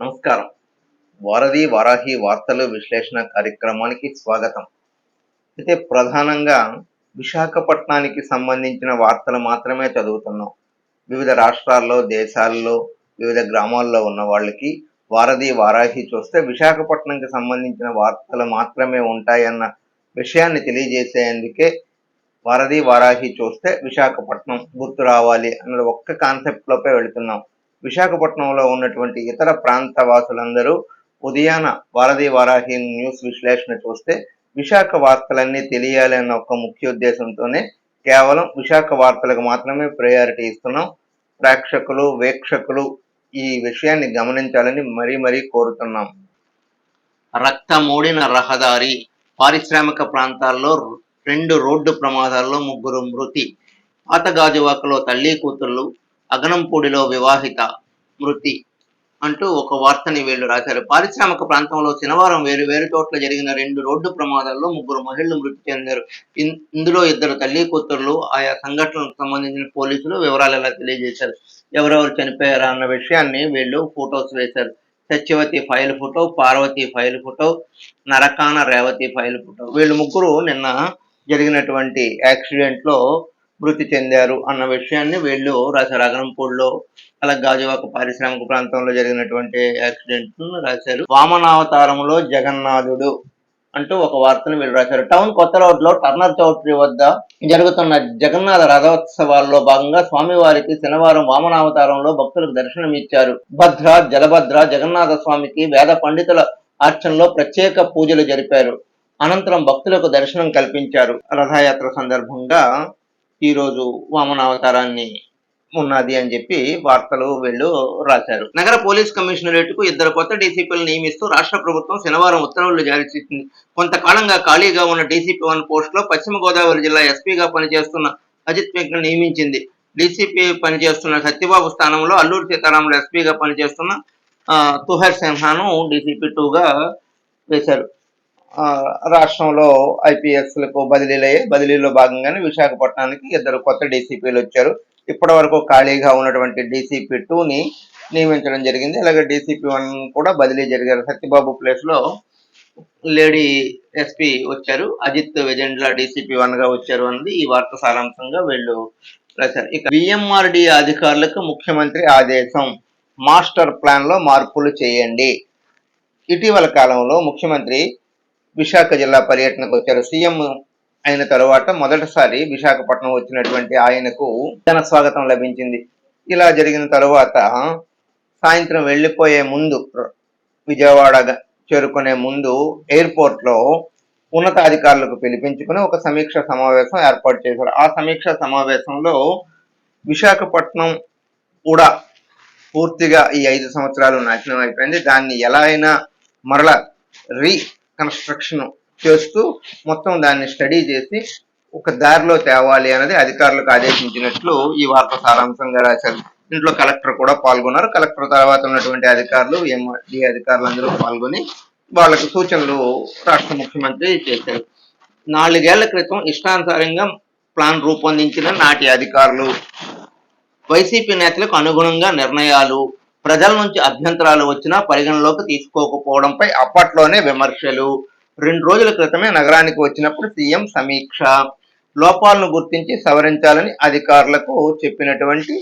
నమస్కారం. వారధి వారాహి వార్తలు విశ్లేషణ కార్యక్రమానికి స్వాగతం. అయితే ప్రధానంగా విశాఖపట్నానికి సంబంధించిన వార్తలు మాత్రమే చదువుతున్నాం. వివిధ రాష్ట్రాల్లో దేశాల్లో వివిధ గ్రామాల్లో ఉన్న వాళ్ళకి వారధి వారాహి చూస్తే విశాఖపట్నంకి సంబంధించిన వార్తలు మాత్రమే ఉంటాయన్న విషయాన్ని తెలియజేసేందుకే వారధి వారాహి చూస్తే విశాఖపట్నం గుర్తు రావాలి అన్నది ఒక్క కాన్సెప్ట్ లోపే వెళుతున్నాం. విశాఖపట్నంలో ఉన్నటువంటి ఇతర ప్రాంత వాసులందరూ ఉదయాన వారధి వారాహి న్యూస్ విశ్లేషణ చూస్తే విశాఖ వార్తలన్నీ తెలియాలి అన్న ఒక ముఖ్య ఉద్దేశంతోనే కేవలం విశాఖ వార్తలకు మాత్రమే ప్రయారిటీ ఇస్తున్నాం. ప్రేక్షకులు వీక్షకులు ఈ విషయాన్ని గమనించాలని మరీ మరీ కోరుతున్నాం. రక్తమూడిన రహదారి పారిశ్రామిక ప్రాంతాల్లో రెండు రోడ్డు ప్రమాదాల్లో ముగ్గురు మృతి. పాతగాజువాకలో తల్లి కూతుళ్ళు అగనంపూడిలో వివాహిత మృతి అంటూ ఒక వార్తని వీళ్ళు రాశారు. పారిశ్రామిక ప్రాంతంలో శనివారం వేరు వేరు చోట్ల జరిగిన రెండు రోడ్డు ప్రమాదాల్లో ముగ్గురు మహిళలు మృతి చెందారు. ఇందులో ఇద్దరు తల్లి కూతుర్లు ఆయా సంఘటనలకు సంబంధించిన పోలీసులు వివరాలు ఎలా తెలియజేశారు? ఎవరెవరు చనిపోయారా అన్న విషయాన్ని వీళ్ళు ఫొటోస్ వేశారు. Satyavathi file photo Parvathi file photo నరకాన Revathi file photo. వీళ్ళు ముగ్గురు నిన్న జరిగినటువంటి యాక్సిడెంట్లో మృతి చెందారు అన్న విషయాన్ని వీళ్ళు రాశారు. అలా గాజువాక పారిశ్రామిక ప్రాంతంలో జరిగినటువంటి యాక్సిడెంట్ రాశారు. వామనావతారంలో జగన్నాథుడు అంటూ ఒక వార్తను వీళ్ళు రాశారు. టౌన్ కొత్త రోడ్లో టర్నర్ చౌట్రీ వద్ద జరుగుతున్న జగన్నాథ రథోత్సవాల్లో భాగంగా స్వామివారికి శనివారం వామనావతారంలో భక్తులకు దర్శనమిచ్చారు భద్ర జలభద్ర జగన్నాథ స్వామికి వేద పండితుల అర్చనలో ప్రత్యేక పూజలు జరిపారు. అనంతరం భక్తులకు దర్శనం కల్పించారు. రథయాత్ర సందర్భంగా ఈ రోజు వామనావతారాన్ని ఉన్నది అని చెప్పి వార్తలు వీళ్ళు రాశారు. నగర పోలీస్ కమిషనరేట్కు ఇద్దరు కొత్త డీసీపీలు నియమిస్తూ రాష్ట్ర ప్రభుత్వం శనివారం ఉత్తర్వులు జారీ చేసింది. కొంతకాలంగా ఖాళీగా ఉన్న డీసీపీ వన్ పోస్టులో పశ్చిమ గోదావరి జిల్లా ఎస్పీగా పనిచేస్తున్న అజిత్ మేఘ్ను నియమించింది. డీసీపీ పనిచేస్తున్న సత్యబాబు స్థానంలో అల్లూరు సీతారాములు ఎస్పీగా పనిచేస్తున్న తుహర్ సిన్హాను డీసీపీ టూగా వేశారు. రాష్ట్రంలో ఐపీఎస్లకు బదిలీలయ్యాయి బదిలీలో భాగంగానే విశాఖపట్నానికి ఇద్దరు కొత్త డీసీపీలు వచ్చారు. ఇప్పటి వరకు ఖాళీగా ఉన్నటువంటి డీసీపీ టూని నియమించడం జరిగింది. అలాగే డీసీపీ వన్ కూడా బదిలీ జరిగారు. సత్యబాబు ప్లేస్లో లేడీ ఎస్పీ వచ్చారు. అజిత్ వెజెండ్ల డీసీపీ వన్గా వచ్చారు అన్నది ఈ వార్త సారాంశంగా వీళ్ళు రాశారు. ఇక బిఎంఆర్డి అధికారులకు ముఖ్యమంత్రి ఆదేశం. మాస్టర్ ప్లాన్లో మార్పులు చేయండి. ఇటీవల కాలంలో ముఖ్యమంత్రి విశాఖ జిల్లా పర్యటనకు వచ్చారు. సీఎం అయిన తరువాత మొదటిసారి విశాఖపట్నం వచ్చినటువంటి ఆయనకు జన స్వాగతం లభించింది. ఇలా జరిగిన తరువాత సాయంత్రం వెళ్ళిపోయే ముందు విజయవాడ చేరుకునే ముందు ఎయిర్పోర్ట్లో ఉన్నతాధికారులకు పిలిపించుకుని ఒక సమీక్ష సమావేశం ఏర్పాటు చేశారు. ఆ సమీక్ష సమావేశంలో విశాఖపట్నం కూడా పూర్తిగా ఈ ఐదు సంవత్సరాలు నాశనం అయిపోయింది. దాన్ని ఎలా అయినా మరల కన్స్ట్రక్షన్ చేస్తూ మొత్తం దాన్ని స్టడీ చేసి ఒక దారిలో తేవాలి అనేది అధికారులకు ఆదేశించినట్లు ఈ వార్త సారాంశంగా రాశారు. ఇంట్లో కలెక్టర్ కూడా పాల్గొన్నారు. కలెక్టర్ తర్వాత ఉన్నటువంటి అధికారులు ఎంఆర్డి అధికారులు అందరూ పాల్గొని వాళ్ళకు సూచనలు రాష్ట్ర ముఖ్యమంత్రి చేశారు. నాలుగేళ్ళ క్రితం ఇష్టానుసారంగా ప్లాన్ రూపొందించిన నాటి అధికారులు వైసీపీ నేతలకు అనుగుణంగా నిర్ణయాలు ప్రజల నుంచి అభ్యంతరాలు వచ్చినా పరిగణలోకి తీసుకోకపోవడంపై అప్పట్లోనే విమర్శలు. రెండు రోజుల క్రితమే నగరానికి వచ్చినప్పుడు సీఎం సమీక్ష. లోపాలను గుర్తించి సవరించాలని అధికారులకు చెప్పినటువంటి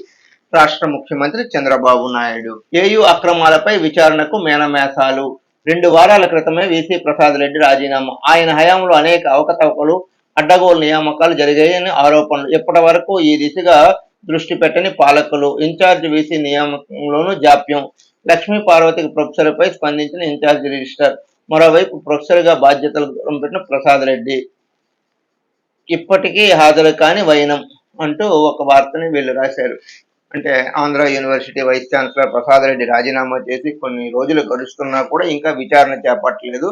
రాష్ట్ర ముఖ్యమంత్రి చంద్రబాబు నాయుడు. ఏయు అక్రమాలపై విచారణకు మేనమేసాలు. రెండు వారాల క్రితమే వీసీ ప్రసాద్ రెడ్డి రాజీనామా. ఆయన హయాంలో అనేక అవకతవకలు అడ్డగోలు నియామకాలు జరిగాయని ఆరోపణలు. ఇప్పటి వరకు ఈ దిశగా దృష్టి పెట్టని పాలకులు ఇన్ఛార్జ్ వీసీ నియామకంలోనూ జాప్యం. లక్ష్మీ పార్వతికి ప్రొఫెసర్పై స్పందించిన ఇన్ఛార్జ్ రిజిస్టర్. మరోవైపు ప్రొఫెసర్గా బాధ్యతలు దూరం పెట్టిన ప్రసాద్ రెడ్డి. ఇప్పటికీ హాజరు కాని వైనం అంటూ ఒక వార్తని వీళ్ళు రాశారు. అంటే Andhra university vice chancellor Prasad Reddy రాజీనామా చేసి కొన్ని రోజులు గడుస్తున్నా కూడా ఇంకా విచారణ చేపట్టలేదు.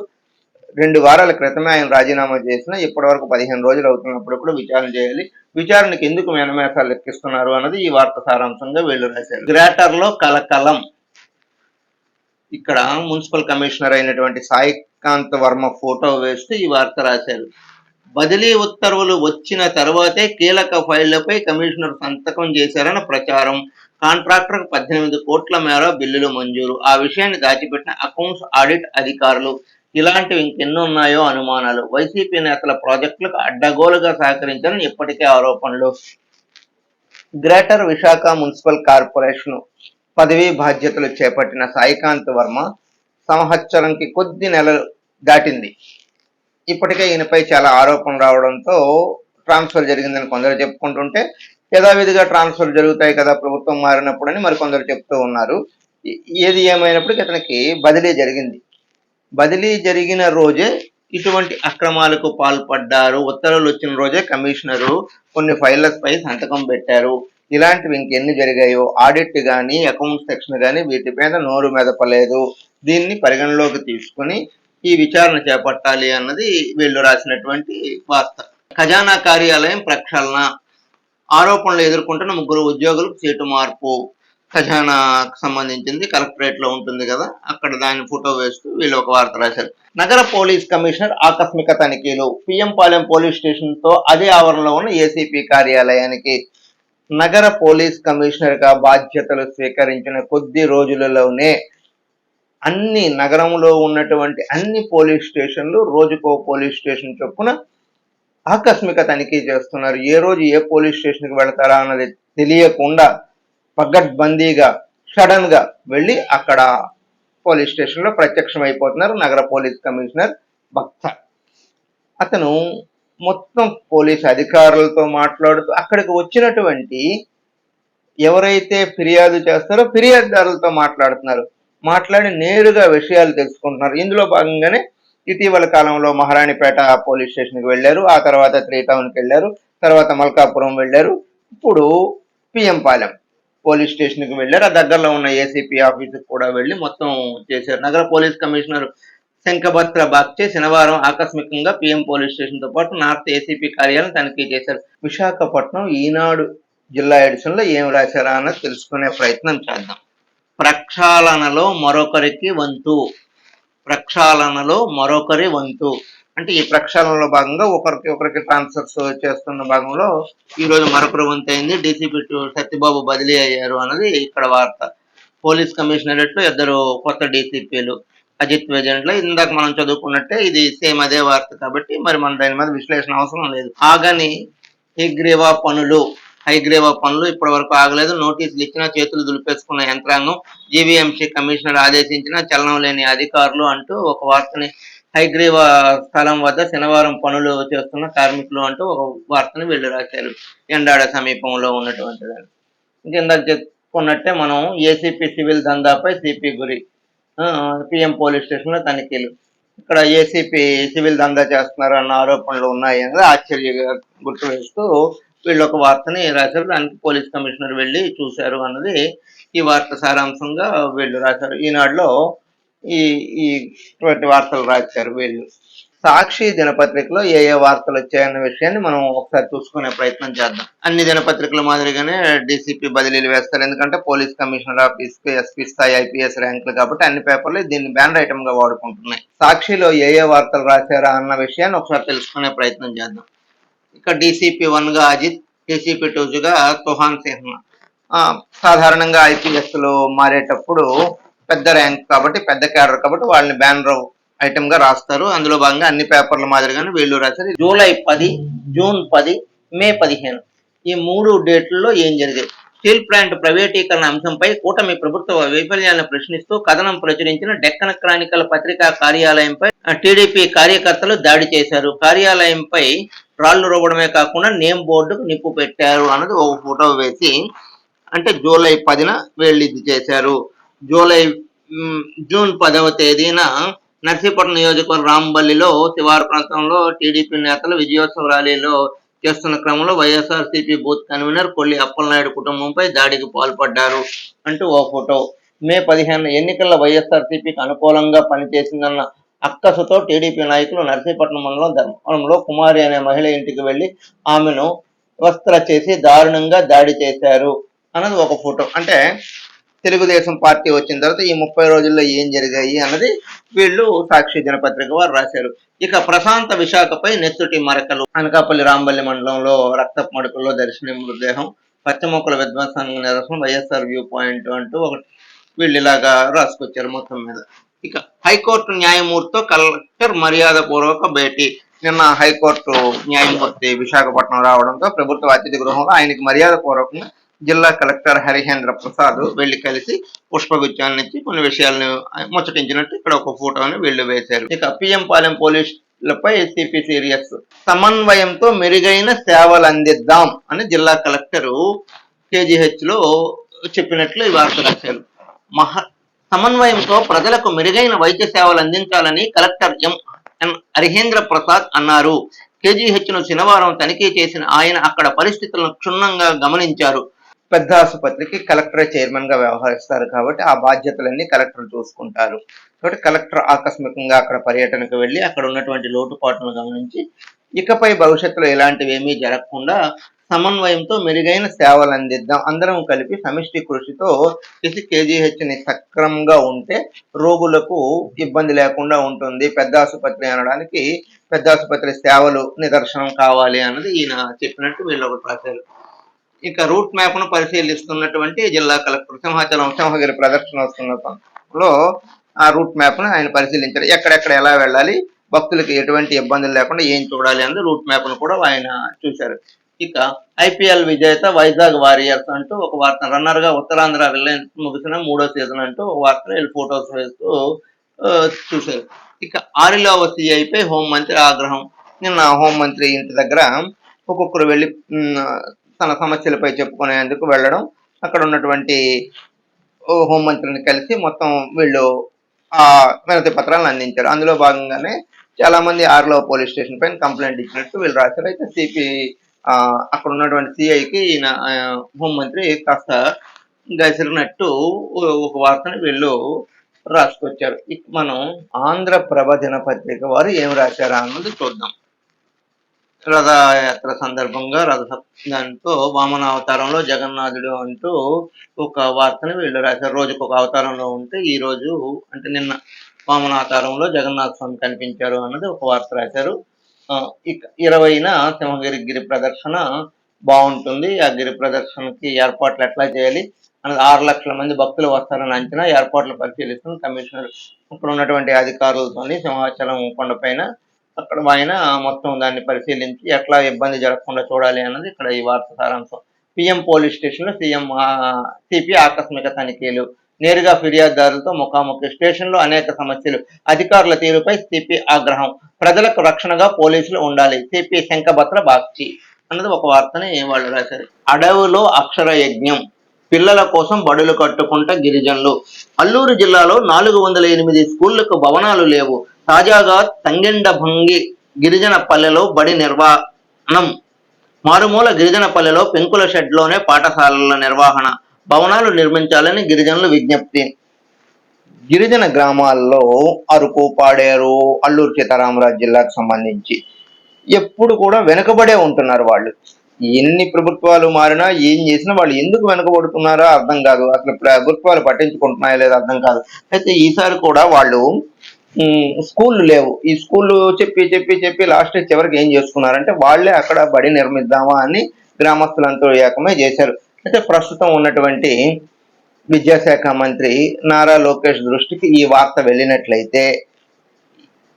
రెండు వారాల క్రితమే ఆయన రాజీనామా చేసిన ఇప్పటి వరకు పదిహేను రోజులు అవుతున్నప్పుడు కూడా విచారణ చేయాలి. విచారణకు ఎందుకు మేనమేసాలు లెక్కిస్తున్నారు అన్నది ఈ వార్త సారాంశంగా వీళ్ళు రాశారు. గ్రేటర్లో కలకలం. ఇక్కడ మున్సిపల్ కమిషనర్ అయినటువంటి సాయికాంత్ వర్మ ఫోటో వేస్తూ ఈ వార్త రాశారు. బదిలీ ఉత్తర్వులు వచ్చిన తర్వాతే కీలక ఫైళ్ళపై కమిషనర్ సంతకం చేశారన్న ప్రచారం. కాంట్రాక్టర్ పద్దెనిమిది కోట్ల మేర బిల్లులు మంజూరు. ఆ విషయాన్ని దాచిపెట్టిన అకౌంట్స్ ఆడిట్ అధికారులు. ఇలాంటివి ఇంకెన్నో ఉన్నాయో అనుమానాలు. వైసీపీ నేతల ప్రాజెక్టులకు అడ్డగోలుగా సహకరించారని ఇప్పటికే ఆరోపణలు. గ్రేటర్ విశాఖ మున్సిపల్ కార్పొరేషన్ పదవీ బాధ్యతలు చేపట్టిన సాయికాంత్ వర్మ సంవత్సరంకి కొద్ది నెలలు దాటింది. ఇప్పటికే ఈయనపై చాలా ఆరోపణలు రావడంతో ట్రాన్స్ఫర్ జరిగిందని కొందరు చెప్పుకుంటుంటే యథావిధిగా ట్రాన్స్ఫర్ జరుగుతాయి కదా ప్రభుత్వం మారినప్పుడని మరి కొందరు చెప్తూ ఉన్నారు. ఏది ఏమైనప్పటికీ అతనికి బదిలీ జరిగింది. బదిలీ జరిగిన రోజే ఇటువంటి అక్రమాలకు పాల్పడ్డారు. ఉత్తర్వులు వచ్చిన రోజే కమిషనరు కొన్ని ఫైళ్ళస్ సంతకం పెట్టారు. ఇలాంటివి ఇంకెన్ని జరిగాయో ఆడిట్ కానీ అకౌంట్ సెక్షన్ కానీ వీటి మీద నోరు మెదపలేదు. దీన్ని పరిగణలోకి తీసుకుని ఈ విచారణ చేపట్టాలి అన్నది వీళ్ళు రాసినటువంటి వార్త. ఖజానా కార్యాలయం ప్రక్షాళన. ఆరోపణలు ఎదుర్కొంటున్న ముగ్గురు ఉద్యోగులకు సీటు మార్పు. ఖజానాకు సంబంధించింది కలెక్టరేట్లో ఉంటుంది కదా అక్కడ దాని ఫోటో వేస్తూ వీళ్ళు ఒక వార్త రాశారు. నగర పోలీస్ కమిషనర్ ఆకస్మిక తనిఖీలు పిఎం పాలెం పోలీస్ స్టేషన్తో అదే ఆవరణలో ఉన్న ఏసీపీ కార్యాలయానికి నగర పోలీస్ కమిషనర్గా బాధ్యతలు స్వీకరించిన కొద్ది రోజులలోనే అన్ని నగరంలో ఉన్నటువంటి అన్ని పోలీస్ స్టేషన్లు రోజుకో పోలీస్ స్టేషన్ చొప్పున ఆకస్మిక తనిఖీ చేస్తున్నారు. ఏ రోజు ఏ పోలీస్ స్టేషన్కి వెళతారా అన్నది తెలియకుండా పగడ్బందీగా సడన్గా వెళ్ళి అక్కడ పోలీస్ స్టేషన్లో ప్రత్యక్షం అయిపోతున్నారు నగర పోలీస్ కమిషనర్ భక్త అతను మొత్తం పోలీస్ అధికారులతో మాట్లాడుతూ అక్కడికి వచ్చినటువంటి ఎవరైతే ఫిర్యాదు చేస్తారో ఫిర్యాదుదారులతో మాట్లాడుతున్నారు. మాట్లాడి నేరుగా విషయాలు తెలుసుకుంటున్నారు. ఇందులో భాగంగానే ఇటీవల కాలంలో మహారాణిపేట పోలీస్ స్టేషన్కి వెళ్ళారు. ఆ తర్వాత త్రీ టౌన్కి వెళ్ళారు. తర్వాత మల్కాపురం వెళ్ళారు. ఇప్పుడు పిఎం పాలెం. పోలీస్ స్టేషన్కి వెళ్ళారు. ఆ దగ్గరలో ఉన్న ఏసీపీ ఆఫీస్కి కూడా వెళ్ళి మొత్తం చేశారు. నగర పోలీస్ కమిషనర్ శంఖభద్ర బాగ్చే శనివారం ఆకస్మికంగా పిఎం పోలీస్ స్టేషన్తో పాటు నార్త్ ఏసీపీ కార్యాలయం తనిఖీ చేశారు. విశాఖపట్నం ఈనాడు జిల్లా ఎడిషన్లో ఏం రాశారా అన్నది తెలుసుకునే ప్రయత్నం చేద్దాం. ప్రక్షాళనలో మరొకరికి వంతు. ప్రక్షాళనలో మరొకరి వంతు. అంటే ఈ ప్రక్షాళనలో భాగంగా ఒకరికి ఒకరికి ట్రాన్స్ఫర్స్ చేస్తున్న భాగంలో ఈ రోజు మరొకరి వంతు అయింది. డీసీపీ సత్యబాబు బదిలీ అయ్యారు అన్నది ఇక్కడ వార్త. పోలీస్ కమిషనరేట్లో ఇద్దరు కొత్త డీసీపీలు అజిత్ వేజెంట్లో ఇందాక మనం చదువుకున్నట్టే ఇది సేమ్ అదే వార్త కాబట్టి మరి మన దాని మీద విశ్లేషణ అవసరం లేదు. ఆగని హైగ్రేవా పనులు హైగ్రేవా పనులు ఇప్పటి వరకు ఆగలేదు. నోటీసులు ఇచ్చినా చేతులు దులిపేసుకున్న యంత్రాంగం జీవీఎంసీ కమిషనర్ ఆదేశించిన చలనం లేని అధికారులు అంటూ ఒక వార్తని హైగ్రీవ స్థలం వద్ద శనివారం పనులు చేస్తున్న కార్మికులు అంటూ ఒక వార్తను వీళ్ళు రాశారు. ఎండాడ సమీపంలో ఉన్నటువంటి దాన్ని ఇందాక చెప్పుకున్నట్టే మనం ఏసీపీ సివిల్ దందాపై సిపి గురి పిఎం పోలీస్ స్టేషన్లో తనిఖీలు. ఇక్కడ ఏసీపీ సివిల్ దందా చేస్తున్నారు అన్న ఆరోపణలు ఉన్నాయి అనేది ఆశ్చర్యంగా గుర్తు వేస్తూ వీళ్ళు ఒక వార్తని రాశారు. దానికి పోలీస్ కమిషనర్ వెళ్ళి చూశారు అన్నది ఈ వార్త సారాంశంగా వీళ్ళు రాశారు. ఈనాడులో ఈ ఈ ఇటువంటి వార్తలు రాశారు వీళ్ళు. సాక్షి దినపత్రికలో ఏ ఏ వార్తలు వచ్చాయన్న విషయాన్ని మనం ఒకసారి చూసుకునే ప్రయత్నం చేద్దాం. అన్ని దినపత్రికల మాదిరిగానే డీసీపీ బదిలీలు వేస్తారు. ఎందుకంటే పోలీస్ కమిషనర్ ఆఫీస్ ఎస్పీ స్థాయి ఐపీఎస్ ర్యాంకులు కాబట్టి అన్ని పేపర్లు దీన్ని బ్యానర్ ఐటమ్గా వాడుకుంటున్నాయి. సాక్షిలో ఏ ఏ వార్తలు రాశారా అన్న విషయాన్ని ఒకసారి తెలుసుకునే ప్రయత్నం చేద్దాం. ఇక డీసీపీ వన్గా అజిత్ డీసీపీ టూగా తుహాన్ సింహ. సాధారణంగా ఐపీఎస్లు మారేటప్పుడు పెద్ద ర్యాంక్ కాబట్టి పెద్ద క్యాడర్ కాబట్టి వాళ్ళని బ్యానర్ ఐటమ్గా రాస్తారు. అందులో భాగంగా అన్ని పేపర్ల మాదిరిగానే వీళ్ళు రాశారు. జూలై పది జూన్ పది మే పదిహేను. ఈ మూడు డేట్లలో ఏం జరిగాయి స్టీల్ ప్లాంట్ ప్రైవేటీకరణ అంశంపై కూటమి ప్రభుత్వ వైఫల్యాలను ప్రశ్నిస్తూ కథనం ప్రచురించిన డెక్కన క్రానికల్ పత్రికా కార్యాలయంపై టీడీపీ కార్యకర్తలు దాడి చేశారు. కార్యాలయంపై రాళ్ళు రోవడమే కాకుండా నేమ్ బోర్డుకు నిప్పు పెట్టారు అన్నది ఒక ఫోటో వేసి అంటే జూలై పదిన వీళ్ళు ఇది చేశారు. జూలై జూన్ పదవ తేదీన నర్సీపట్నం నియోజకవర్గం రాంబల్లిలో శివారు ప్రాంతంలో టీడీపీ నేతలు విజయోత్సవ ర్యాలీలో చేస్తున్న క్రమంలో YSRCP booth convener Kolli Appalanaidu కుటుంబంపై దాడికి పాల్పడ్డారు అంటూ ఓ ఫోటో. మే పదిహేను ఎన్నికల్లో వైఎస్ఆర్సీపీకి అనుకూలంగా పనిచేసిందన్న అక్కసుతో టీడీపీ నాయకులు నర్సీపట్నం మండలం ధర్మవరంలో కుమారి అనే మహిళ ఇంటికి వెళ్ళి ఆమెను వస్త్ర చేసి దారుణంగా దాడి చేశారు అన్నది ఒక ఫోటో. అంటే తెలుగుదేశం పార్టీ వచ్చిన తర్వాత ఈ ముప్పై రోజుల్లో ఏం జరిగాయి అన్నది వీళ్ళు సాక్షి దినపత్రిక వారు రాశారు. ఇక ప్రశాంత విశాఖపై నెత్తుటి మరకలు. అనకాపల్లి రాంబల్లి మండలంలో రక్తపు మడుకల్లో దర్శన మృతదేహం పచ్చమొక్కల విధ్వంసానికి నిదర్శనం వైఎస్ఆర్ వ్యూ పాయింట్ అంటూ ఒకటి వీళ్ళు ఇలాగా రాసుకొచ్చారు మొత్తం మీద. ఇక హైకోర్టు న్యాయమూర్తితో కలెక్టర్ మర్యాద పూర్వక భేటీ. నిన్న హైకోర్టు న్యాయమూర్తి విశాఖపట్నం రావడంతో ప్రభుత్వ అతిథి గృహంలో ఆయనకి మర్యాద పూర్వకంగా జిల్లా కలెక్టర్ హరిహేంద్ర ప్రసాద్ వెళ్ళి కలిసి పుష్పగుచ్చాలను ఇచ్చి కొన్ని విషయాలను ముచ్చటించినట్టు ఇక్కడ ఒక ఫోటోని వీళ్ళు వేశారు. ఇక పిఎం పాలెం పోలీసులపై సిపి సీరియస్ సమన్వయంతో మెరుగైన సేవలు అందిద్దాం అని జిల్లా కలెక్టర్ కేజీహెచ్లో చెప్పినట్లు ఈ వార్త రాశారు. మహా సమన్వయంతో ప్రజలకు మెరుగైన వైద్య సేవలు అందించాలని కలెక్టర్ ఎం హరిహేంద్ర ప్రసాద్ అన్నారు. కేజీహెచ్ను శనివారం తనిఖీ చేసిన ఆయన అక్కడ పరిస్థితులను క్షుణ్ణంగా గమనించారు. పెద్ద ఆసుపత్రికి కలెక్టర్ చైర్మన్గా వ్యవహరిస్తారు కాబట్టి ఆ బాధ్యతలన్నీ కలెక్టర్ చూసుకుంటారు. కాబట్టి కలెక్టర్ ఆకస్మికంగా అక్కడ పర్యటనకు వెళ్ళి అక్కడ ఉన్నటువంటి లోటుపాట్లను గమనించి ఇకపై భవిష్యత్తులో ఇలాంటివి ఏమీ జరగకుండా సమన్వయంతో మెరుగైన సేవలు అందిద్దాం. అందరం కలిపి సమిష్టి కృషితో చేసి కేజీహెచ్ని సక్రమంగా ఉంటే రోగులకు ఇబ్బంది లేకుండా ఉంటుంది. పెద్ద ఆసుపత్రి అనడానికి పెద్ద ఆసుపత్రి సేవలు నిదర్శనం కావాలి అన్నది ఈయన చెప్పినట్టు వీళ్ళు ఒకటి రాశారు ఇక రూట్ మ్యాప్ను పరిశీలిస్తున్నటువంటి జిల్లా కలెక్టర్ సింహాచలం సింహగిరి ప్రదర్శన వస్తున్న ఆ రూట్ మ్యాప్ను ఆయన పరిశీలించారు. ఎక్కడెక్కడ ఎలా వెళ్ళాలి భక్తులకు ఎటువంటి ఇబ్బందులు లేకుండా ఏం చూడాలి అన్నది రూట్ మ్యాప్ను కూడా ఆయన చూశారు. ఇక ఐపీఎల్ విజేత వైజాగ్ వారియర్స్ అంటూ ఒక వార్త రన్నర్గా ఉత్తరాంధ్ర రిలయన్స్ ముగిసిన మూడో సీజన్ అంటూ ఒక వార్త వీళ్ళు ఫొటోస్ వేస్తూ చూశారు. ఇక ఆరిలోవ సిఐపై హోంమంత్రి ఆగ్రహం. నిన్న హోంమంత్రి ఇంటి దగ్గర ఒక్కొక్కరు వెళ్ళి తన సమస్యలపై చెప్పుకునేందుకు వెళ్ళడం అక్కడ ఉన్నటువంటి హోంమంత్రిని కలిసి మొత్తం వీళ్ళు ఆ వినతి పత్రాలను అందించారు. అందులో భాగంగానే చాలా మంది ఆర్లో పోలీస్ స్టేషన్ పైన కంప్లైంట్ ఇచ్చినట్టు వీళ్ళు రాశారు. అయితే సిపి అక్కడ ఉన్నటువంటి సిఐకి ఈయన హోంమంత్రి కాస్త గసిరినట్టు ఒక వార్తను వీళ్ళు రాసుకొచ్చారు. ఇక మనం ఆంధ్రప్రభ దినపత్రిక వారు ఏం రాశారా అన్నది చూద్దాం. రథయాత్ర సందర్భంగా రథ దాంతో వామన అవతారంలో జగన్నాథుడు అంటూ ఒక వార్తను వీళ్ళు రాశారు. రోజుకు ఒక అవతారంలో ఉంటే ఈ రోజు అంటే నిన్న వామన అవతారంలో జగన్నాథ స్వామి కనిపించారు అన్నది ఒక వార్త రాశారు. ఆ, ఇక ఇరవైన సింహగిరి గిరి ప్రదర్శన బాగుంటుంది. ఆ గిరి ప్రదర్శనకి ఏర్పాట్లు ఎట్లా చేయాలి అన్నది ఆరు లక్షల మంది భక్తులు వస్తారని అంచనా ఏర్పాట్లు పరిశీలిస్తున్న కమిషనర్. ఇక్కడ ఉన్నటువంటి అధికారులతోని సింహాచలం కొండపైన అక్కడ ఆయన మొత్తం దాన్ని పరిశీలించి ఎట్లా ఇబ్బంది జరగకుండా చూడాలి అన్నది ఇక్కడ ఈ వార్త సారాంశం. పిఎం పోలీస్ స్టేషన్లో సీఎం సిపి ఆకస్మిక తనిఖీలు నేరుగా ఫిర్యాదుదారులతో ముఖాముఖి స్టేషన్లో అనేక సమస్యలు అధికారుల తీరుపై సిపి ఆగ్రహం ప్రజలకు రక్షణగా పోలీసులు ఉండాలి సిపి శంఖభద్ర బాగ్చి అన్నది ఒక వార్తని వాళ్ళు రాశారు. అడవులో అక్షర యజ్ఞం పిల్లల కోసం బడులు కట్టుకుంట గిరిజనులు. అల్లూరు జిల్లాలో నాలుగు వందల ఎనిమిది స్కూళ్ళకు భవనాలు లేవు. తాజాగా తంగెండభంగి గిరిజన పల్లెలో బడి నిర్వహణం. మారుమూల గిరిజన పల్లెలో పెంకుల షెడ్లోనే పాఠశాలల నిర్వహణ. భవనాలు నిర్మించాలని గిరిజనులు విజ్ఞప్తి. గిరిజన గ్రామాల్లో అరకు పాడేరు అల్లూరు సీతారామరాజు జిల్లాకు సంబంధించి ఎప్పుడు కూడా వెనుకబడే ఉంటున్నారు వాళ్ళు. ఎన్ని ప్రభుత్వాలు మారినా ఏం చేసినా వాళ్ళు ఎందుకు వెనుకబడుతున్నారో అర్థం కాదు. అసలు ప్రభుత్వాలు పట్టించుకుంటున్నాయో లేదో అర్థం కాదు. అయితే ఈసారి కూడా వాళ్ళు స్కూళ్ళు లేవు. ఈ స్కూళ్ళు చెప్పి చెప్పి చెప్పి లాస్ట్ చివరికి ఏం చేసుకున్నారంటే వాళ్ళే అక్కడ బడి నిర్మిద్దామా అని గ్రామస్తులంతా ఏకమే చేశారు. అయితే ప్రస్తుతం ఉన్నటువంటి విద్యాశాఖ మంత్రి నారా లోకేష్ దృష్టికి ఈ వార్త వెళ్ళినట్లయితే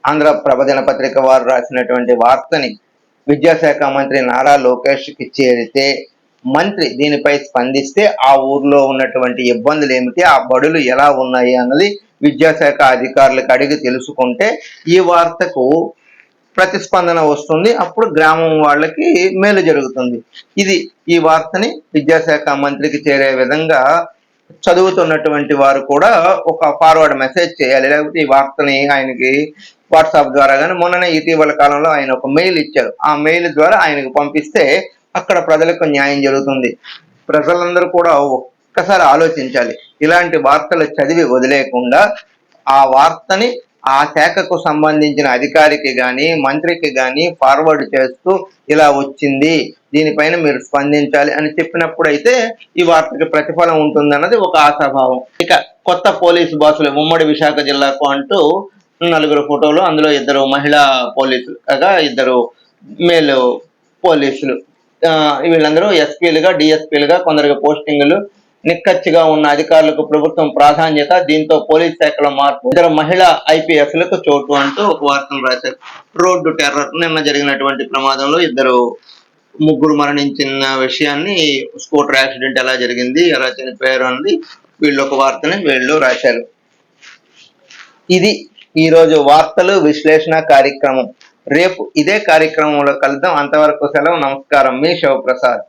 ఆంధ్ర ప్రభ పత్రిక వారు రాసినటువంటి వార్తని విద్యాశాఖ మంత్రి నారా లోకేష్కి చేరితే మంత్రి దీనిపై స్పందిస్తే ఆ ఊర్లో ఉన్నటువంటి ఇబ్బందులు ఏమిటి? ఆ బడులు ఎలా ఉన్నాయి అన్నది విద్యాశాఖ అధికారులకు అడిగి తెలుసుకుంటే ఈ వార్తకు ప్రతిస్పందన వస్తుంది. అప్పుడు గ్రామం వాళ్ళకి మేలు జరుగుతుంది. ఇది ఈ వార్తని విద్యాశాఖ మంత్రికి చేరే విధంగా చదువుతున్నటువంటి వారు కూడా ఒక ఫార్వర్డ్ మెసేజ్ చేయాలి. లేకపోతే ఈ వార్తని ఆయనకి వాట్సాప్ ద్వారా కానీ మొన్ననే ఇటీవల కాలంలో ఆయన ఒక మెయిల్ ఇచ్చారు. ఆ మెయిల్ ద్వారా ఆయనకు పంపిస్తే అక్కడ ప్రజలకు న్యాయం జరుగుతుంది. ప్రజలందరూ కూడా ఒక్కసారి ఆలోచించాలి. ఇలాంటి వార్తలు చదివి వదిలేకుండా ఆ వార్తని ఆ శాఖకు సంబంధించిన అధికారికి కానీ మంత్రికి కానీ ఫార్వర్డ్ చేస్తూ ఇలా వచ్చింది దీనిపైన మీరు స్పందించాలి అని చెప్పినప్పుడైతే ఈ వార్తకి ప్రతిఫలం ఉంటుందన్నది ఒక ఆశాభావం. ఇక కొత్త పోలీసు బాసులు ఉమ్మడి విశాఖ జిల్లాకు అంటూ నలుగురు ఫోటోలు అందులో ఇద్దరు మహిళా పోలీసులు కాగా ఇద్దరు మేలు పోలీసులు. వీళ్ళందరూ ఎస్పీలుగా డిఎస్పీలుగా కొందరికి పోస్టింగులు నిక్కచ్చిగా ఉన్న అధికారులకు ప్రభుత్వం ప్రాధాన్యత దీంతో పోలీస్ శాఖలో మార్పు ఇద్దరు మహిళా ఐపీఎస్లకు చోటు అంటూ ఒక వార్తను రాశారు. రోడ్డు టెర్రర్ నిన్న జరిగినటువంటి ప్రమాదంలో ఇద్దరు ముగ్గురు మరణించిన విషయాన్ని స్కూటర్ యాక్సిడెంట్ ఎలా జరిగింది ఎలా చనిపోయారు అన్నది వీళ్ళు ఒక వార్తని వీళ్ళు రాశారు. ఇది ఈ రోజు వార్తలు విశ్లేషణ కార్యక్రమం. రేపు ఇదే కార్యక్రమంలో కలుద్దాం. అంతవరకు సెలవు నమస్కారం. మీ శివప్రసాద్.